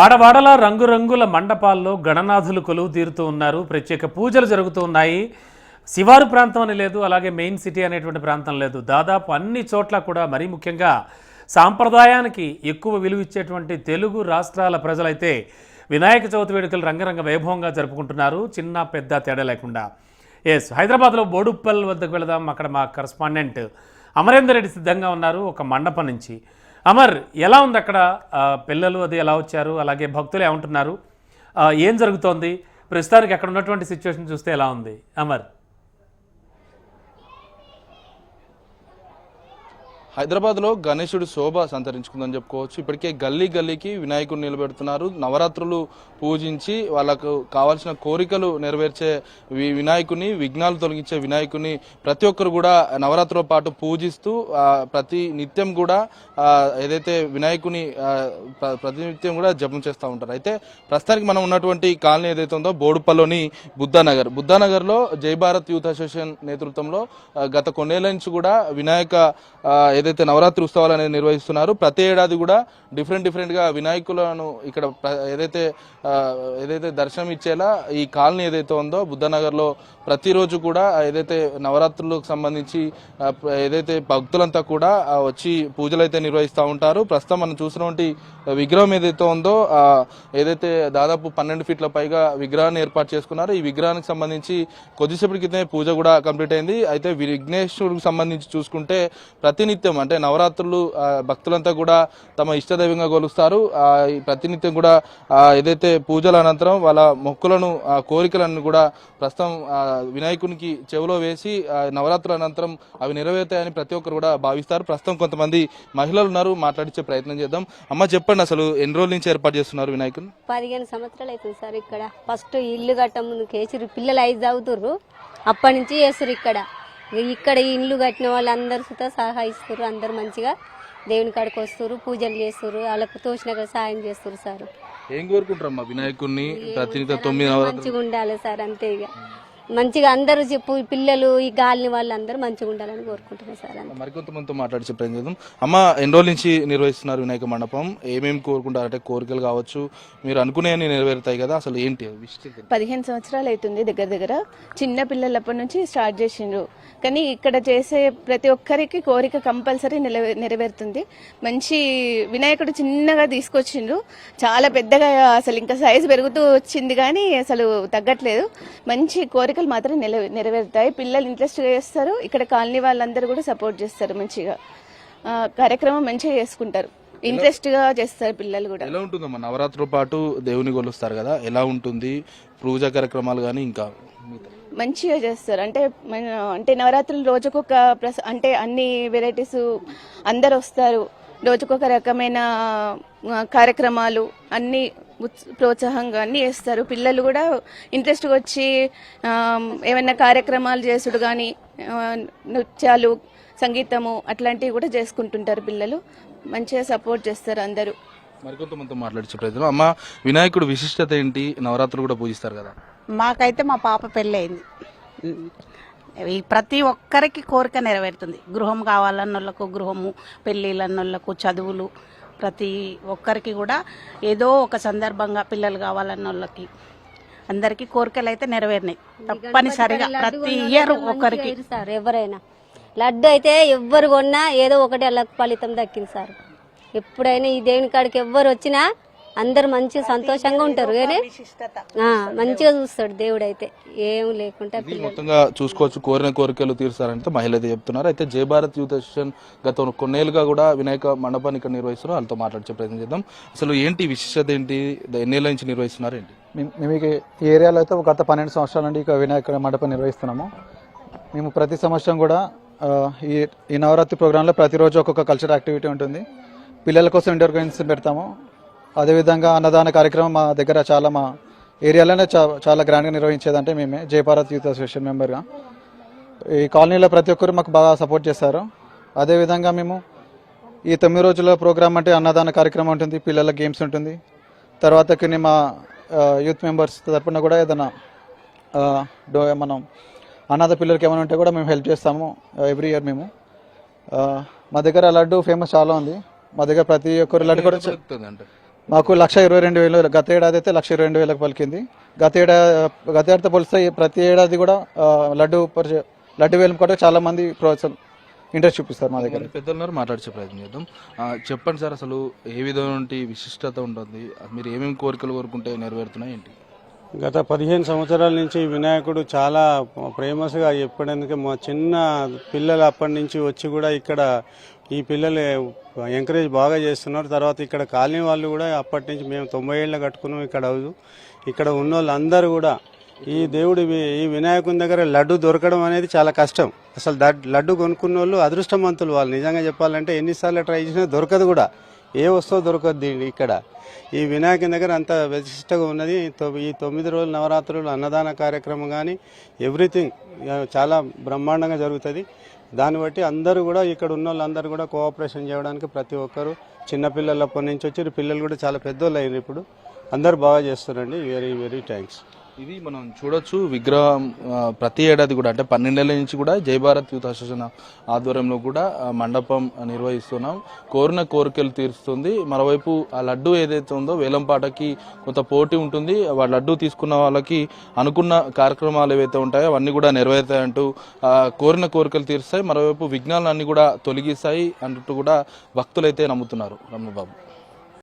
వాడవాడల రంగురంగుల మండపాల్లో గణనాథులు కొలువు తీరుతూ ఉన్నారు. ప్రత్యేక పూజలు జరుగుతూ ఉన్నాయి. శివారు ప్రాంతం అని లేదు అలాగే మెయిన్ సిటీ అనేటువంటి ప్రాంతం లేదు. దాదాపు అన్ని చోట్ల కూడా మరీ ముఖ్యంగా సాంప్రదాయానికి ఎక్కువ విలువ ఇచ్చేటువంటి తెలుగు రాష్ట్రాల ప్రజలైతే వినాయక చవితి వేడుకలు రంగరంగ వైభవంగా జరుపుకుంటున్నారు. చిన్న పెద్ద తేడా లేకుండా. ఎస్ హైదరాబాద్లో బోడుప్పల్ వద్దకు వెళదాం. అక్కడ మా కరస్పాండెంట్ అమరేందర్ రెడ్డి సిద్ధంగా ఉన్నారు. ఒక మండపం నుంచి. అమర్ ఎలా ఉంది అక్కడ? పిల్లలు అది ఎలా వచ్చారు? అలాగే భక్తులు ఏమంటున్నారు? ఏం జరుగుతోంది? ప్రస్తుతానికి అక్కడ ఉన్నటువంటి సిచ్యువేషన్ చూస్తే ఎలా ఉంది? అమర్. హైదరాబాద్లో గణేశుడి శోభ సంతరించుకుందని చెప్పుకోవచ్చు. ఇప్పటికే గల్లీ గల్లీకి వినాయకుడు నిలబెడుతున్నారు. నవరాత్రులు పూజించి వాళ్ళకు కావాల్సిన కోరికలు నెరవేర్చే వినాయకుని విఘ్నాలు తొలగించే వినాయకుని ప్రతి ఒక్కరు కూడా నవరాత్రుల పాటు పూజిస్తూ ప్రతి నిత్యం కూడా ఏదైతే వినాయకుని ప్ర- ప్రతి నిత్యం కూడా జపం చేస్తూ ఉంటారు. అయితే ప్రస్తుతానికి మనం ఉన్నటువంటి కాలనీ ఏదైతే ఉందో బోడుపల్లోని బుద్ధానగర్. బుద్ధానగర్లో జై భారత్ యూత్ అసోసియేషన్ నేతృత్వంలో గత కొన్నేళ్ళ నుంచి కూడా వినాయక ఏదైతే నవరాత్రి ఉత్సవాలు అనేది నిర్వహిస్తున్నారు ప్రతి ఏడాది కూడా డిఫరెంట్ డిఫరెంట్గా వినాయకులను ఇక్కడ ఏదైతే ఏదైతే దర్శనం ఇచ్చేలా ఈ కాలనీ ఏదైతే ఉందో బుద్ధనగర్లో ప్రతిరోజు కూడా ఏదైతే నవరాత్రులకు సంబంధించి ఏదైతే భక్తులంతా కూడా వచ్చి పూజలు అయితే నిర్వహిస్తూ ఉంటారు. ప్రస్తుతం మనం చూసినటువంటి విగ్రహం ఏదైతే ఉందో ఏదైతే దాదాపు పన్నెండు ఫీట్ల పైగా విగ్రహాన్ని ఏర్పాటు చేసుకున్నారు. ఈ విగ్రహానికి సంబంధించి కొద్దిసేపటి క్రితమే పూజ కూడా కంప్లీట్ అయింది. అయితే విఘ్నేశ్వరుడికి సంబంధించి చూసుకుంటే ప్రతినిత్యం అంటే నవరాత్రులు భక్తులంతా కూడా తమ ఇష్టదైవంగా కొలుస్తారు ఆ, ప్రతినిత్యం కూడా ఏదైతే పూజల అనంతరం వాళ్ళ మొక్కులను ఆ, కోరికలను కూడా ప్రస్తుతం వినాయకునికి చెవిలో వేసి నవరాత్రుల అనంతరం అవి నెరవేరుతాయని ప్రతి ఒక్కరు కూడా భావిస్తారు. ప్రస్తుతం కొంతమంది మహిళలు ఉన్నారు మాట్లాడించే ప్రయత్నం చేద్దాం. అమ్మ చెప్పండి అసలు ఎన్ని రోజుల నుంచి ఏర్పాటు చేస్తున్నారు వినాయకుని? పదిహేను సంవత్సరాలు అవుతుంది సార్ ఇక్కడ. ఫస్ట్ ఇల్లు కట్ట ముందు కేసురు పిల్లలు ఐదు చదువుతుర్రు. అప్పటి నుంచి చేస్తారు ఇక్కడ. ఇక్కడ ఈ ఇల్లు కట్టిన వాళ్ళందరూ సుతా సహాయిస్తారు అందరు మంచిగా దేవుని కాడికి వస్తారు పూజలు చేస్తారు వాళ్ళకు తోచినాక సాయం చేస్తారు సార్. ఏం కోరుకుంటారమ్మా వినాయకుడిని ప్రతినిత్యం తొమ్మిది నవరాత్రులు? మంచిగా ఉండాలి సార్ అంతే ఇక మంచిగా అందరూ చెప్పు పిల్లలు ఈ గాలిని వాళ్ళు అందరూ మంచిగా ఉండాలని కోరుకుంటున్నాం సార్ అంతే. మరికొంతమందితో మాట్లాడి ప్రయత్నం చేద్దాం? అమ్మ ఎన్ని రోజుల నుంచి నిర్వహిస్తున్నారు వినాయక మండపం? ఏమేమి కోరుకుంటారు? అంటే కోరికలు కావచ్చు మీరు అనుకునేవి నెరవేరుతాయి కదా అసలు ఏంటి? పదిహేను సంవత్సరాలు అవుతుంది దగ్గర దగ్గర. చిన్న పిల్లలప్పటి నుంచి స్టార్ట్ చేసిండ్రు. కానీ ఇక్కడ చేసే ప్రతి ఒక్కరికి కోరిక కంపల్సరీ నిలవే- నెరవేరుతుంది. మంచి వినాయకుడు చిన్నగా తీసుకొచ్చిండ్రు. చాలా పెద్దగా అసలు ఇంకా సైజు పెరుగుతూ వచ్చింది కానీ అసలు తగ్గట్లేదు. మంచి కోరికలు మాత్రం నిల నెరవేరుతాయి. పిల్లలు ఇంట్రెస్ట్గా చేస్తారు. ఇక్కడ కాలనీ వాళ్ళందరూ కూడా సపోర్ట్ చేస్తారు మంచిగా. కార్యక్రమం మంచిగా చేసుకుంటారు. ఇంట్రెస్ట్గా చేస్తారు పిల్లలు కూడా. ఎలా ఉంటుందమ్మా? నవరాత్రుల పాటు దేవుని కొలుస్తారు కదా? ఎలా ఉంటుంది? పూజా కార్యక్రమాలు కానీ ఇంకా? మంచిగా చేస్తారు. అంటే అంటే నవరాత్రులు రోజుకొక అంటే అన్ని వెరైటీస్ అందరు వస్తారు రోజుకొక రకమైన కార్యక్రమాలు అన్ని ప్రోత్సాహంగా అన్ని చేస్తారు. పిల్లలు కూడా ఇంట్రెస్ట్గా వచ్చి ఏమైనా కార్యక్రమాలు చేసుడు కానీ నృత్యాలు సంగీతము అట్లాంటివి కూడా చేసుకుంటుంటారు పిల్లలు. మంచిగా సపోర్ట్ చేస్తారు అందరూ. మరికొంతమందితో మాట్లాడించే ప్రయత్నం. అమ్మ వినాయకుడు విశిష్టత ఏంటి? నవరాత్రులు కూడా పూజిస్తారు కదా. మాకైతే మా పాప పెళ్ళయింది. ఈ ప్రతి ఒక్కరికి కోరిక నెరవేరుతుంది. గృహం కావాలన్నోళ్ళకు గృహము పెళ్ళిళ్ళన్నోళ్ళకు చదువులు ప్రతి ఒక్కరికి కూడా ఏదో ఒక సందర్భంగా పిల్లలు కావాలన్నోళ్ళకి అందరికీ కోరికలు అయితే నెరవేరినాయి తప్పనిసరిగా ప్రతి ఇయర్ ఒకరికి. చేయరు సార్ ఎవరైనా. లడ్డు అయితే ఎవ్వరు కొన్నా ఏదో ఒకటి అలా ఫలితం దక్కింది సార్. ఎప్పుడైనా ఈ దేవుని కాడికి ఎవ్వరు వచ్చినా అందరు మంచిగా సంతోషంగా ఉంటారు కానీ ఆ, మంచిగా చూస్తాడు దేవుడు అయితే ఏం లేకుండా మొత్తంగా చూసుకోవచ్చు కోరిన కోరికలు తీరుస్తారంటే మహిళ అయితే చెప్తున్నారు. అయితే జయ భారత్ యూత్ అసోసియేషన్ గత కొన్నేళ్ళుగా కూడా వినాయక మండపాన్ని ఇక్కడ నిర్వహిస్తున్నారు. వాళ్ళతో మాట్లాడే ప్రయత్నం చేద్దాం. అసలు ఏంటి విశిష్టత ఏంటి ఎన్నేళ్ళ నుంచి నిర్వహిస్తున్నారు ఏంటి? మేము ఈ ఏరియాలో అయితే గత పన్నెండు సంవత్సరాల నుండి ఇక వినాయక మండపం నిర్వహిస్తున్నాము. మేము ప్రతి సంవత్సరం కూడా ఈ ఈ నవరాత్రి ప్రోగ్రాంలో ప్రతిరోజు ఒక్కొక్క కల్చర్ యాక్టివిటీ ఉంటుంది. పిల్లల కోసం ఇండోర్ గేమ్స్ పెడతాము. అదేవిధంగా అన్నదాన కార్యక్రమం మా దగ్గర చాలా మా ఏరియాలోనే చా చాలా గ్రాండ్గా నిర్వహించేదంటే మేమే జయభారత్ యూత్ అసోసియేషన్ మెంబర్గా. ఈ కాలనీలో ప్రతి ఒక్కరు మాకు బాగా సపోర్ట్ చేస్తారు. అదేవిధంగా మేము ఈ తొమ్మిది రోజుల ప్రోగ్రామ్ అంటే అన్నదాన కార్యక్రమం ఉంటుంది పిల్లల గేమ్స్ ఉంటుంది. తర్వాత కొన్ని మా యూత్ మెంబర్స్ తరపున కూడా ఏదైనా డో మనం అనాథ పిల్లలకి ఏమైనా ఉంటే కూడా మేము హెల్ప్ చేస్తాము ఎవ్రీ ఇయర్ మేము. మా దగ్గర లడ్డు ఫేమస్ చాలా ఉంది. మా దగ్గర ప్రతి ఒక్కరు లడ్డు కూడా చ- మాకు లక్ష ఇరవై రెండు వేలు గత ఏడాది అయితే లక్ష ఇరవై రెండు వేలకు పలికింది. గత ఏడాది గత ఏడాదితో పోలిస్తే ప్రతి ఏడాది కూడా లడ్డు పరిచయ లడ్డు వేలం కూడా చాలా మంది ప్రోత్సాహం ఇంట్రెస్ట్ చూపిస్తారు మా దగ్గర. పెద్దలున్నారు మాట్లాడే ప్రయత్నం చేద్దాం. చెప్పండి సార్ అసలు ఏ విధమైన విశిష్టత ఉంటుంది? మీరు ఏమేమి కోరికలు కోరుకుంటే నెరవేరుతున్నాయి ఏంటి? గత పదిహేను సంవత్సరాల నుంచి వినాయకుడు చాలా ఫేమస్గా ఎప్పటికే మా చిన్న పిల్లలు అప్పటి నుంచి వచ్చి కూడా ఇక్కడ ఈ పిల్లలు ఎంకరేజ్ బాగా చేస్తున్నారు. తర్వాత ఇక్కడ కాలనీ వాళ్ళు కూడా అప్పటి నుంచి మేము తొంభై ఏళ్ళ కట్టుకున్నాం ఇక్కడ ఇక్కడ ఉన్న వాళ్ళందరూ కూడా ఈ దేవుడి ఈ వినాయకుని దగ్గర లడ్డు దొరకడం అనేది చాలా కష్టం. అసలు లడ్డు కొనుక్కున్న వాళ్ళు అదృష్టవంతులు వాళ్ళు. నిజంగా చెప్పాలంటే ఎన్నిసార్లు ట్రై చేసినా దొరకదు కూడా. ఏ వస్తువు దొరకద్ది ఇక్కడ? ఈ వినాయక దగ్గర అంత విశిష్టంగా ఉన్నది ఈ తొమ్మిది రోజులు నవరాత్రులు అన్నదాన కార్యక్రమం కానీ ఎవ్రీథింగ్ చాలా బ్రహ్మాండంగా జరుగుతుంది. దాన్ని బట్టి అందరూ కూడా ఇక్కడ ఉన్న వాళ్ళందరూ కూడా కోఆపరేషన్ చేయడానికి ప్రతి ఒక్కరు చిన్నపిల్లలప్పటి నుంచి వచ్చి పిల్లలు కూడా చాలా పెద్దోళ్ళు అయ్యారు ఇప్పుడు. అందరూ బాగా చేస్తారండి వెరీ వెరీ థ్యాంక్స్. ఇది మనం చూడొచ్చు. విగ్రహం ప్రతి ఏడాది కూడా అంటే పన్నెండేళ్ళ నుంచి కూడా జై భారత్ యూత్ అసోసియేషన్ ఆధ్వర్యంలో కూడా మండపం నిర్వహిస్తున్నాం. కోరిన కోరికలు తీరుస్తుంది. మరోవైపు ఆ లడ్డు ఏదైతే ఉందో వేలంపాటకి కొంత పోటీ ఉంటుంది. ఆ లడ్డు తీసుకున్న వాళ్ళకి అనుకున్న కార్యక్రమాలు ఏవైతే ఉంటాయో అవన్నీ కూడా నెరవేరుతాయంటూ కోరిన కోరికలు తీరుస్తాయి. మరోవైపు విఘ్నాలన్నీ కూడా తొలగిస్తాయి అంటూ కూడా భక్తులైతే నమ్ముతున్నారు. రమణబాబు.